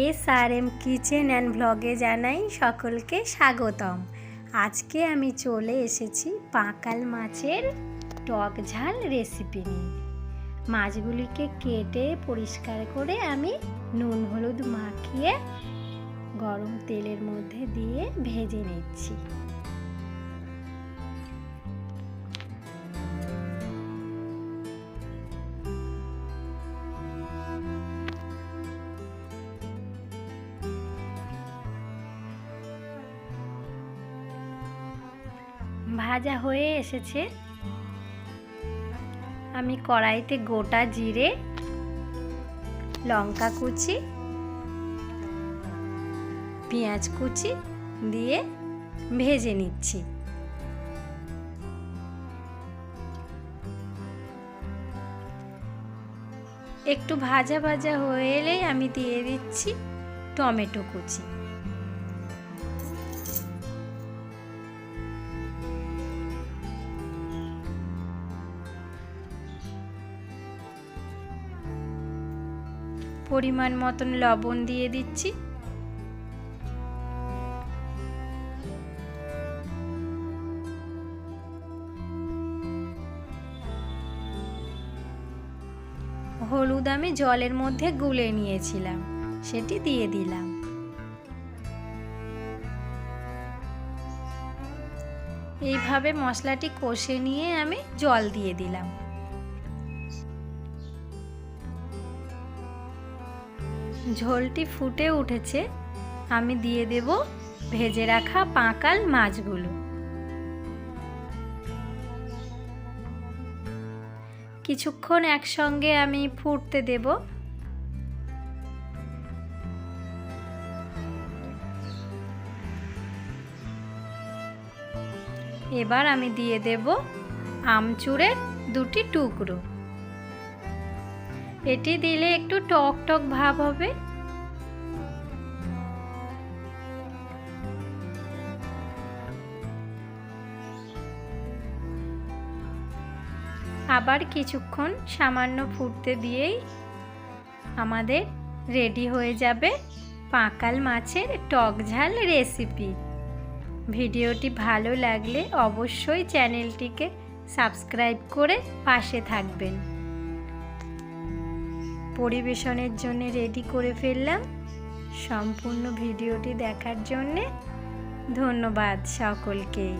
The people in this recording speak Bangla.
S R M kitchen and ভ্লগে জানাই সকলকে স্বাগতম। আজকে আমি চলে এসেছি পাঁকাল মাছের টক ঝাল রেসিপি নিয়ে। মাছগুলিকে কেটে পরিষ্কার করে আমি নুন, হলুদ মাখিয়ে গরম তেলের মধ্যে দিয়ে ভেজে নিচ্ছি। ভাজা হয়ে এসেছে। আমি কড়াইতে গোটা জিরে, লঙ্কা কুচি, পেঁয়াজ কুচি দিয়ে ভেজে নিচ্ছি। একটু ভাজা ভাজা হয়ে এলেই আমি দিয়ে দিচ্ছি টমেটো কুচি। পরিমাণ মতন লবণ দিয়ে দিচ্ছি। হলুদ আমি জলের মধ্যে গুলে নিয়েছিলাম, সেটি দিয়ে দিলাম। এইভাবে মশলাটি কষে নিয়ে আমি জল দিয়ে দিলাম। ঝোলটি ফুটে উঠেছে, আমি দিয়ে দেব ভেজে রাখা পাঁকাল মাছগুলো। কিছুক্ষণ একসঙ্গে আমি ফুটতে দেব। এবার আমি দিয়ে দেব আমচুরের দুটি টুকরো। এটি দিলে একটু টক টক ভাব হবে। আবার কিছুক্ষণ সামান্য ফুটতে দিয়েই আমাদের রেডি হয়ে যাবে পাঁকাল মাছের টক ঝাল রেসিপি। ভিডিওটি ভালো লাগলে অবশ্যই চ্যানেলটিকে সাবস্ক্রাইব করে পাশে থাকবেন। পরিবেশনের জন্য রেডি করে ফেললাম। সম্পূর্ণ ভিডিওটি দেখার জন্যে ধন্যবাদ সকলকেই।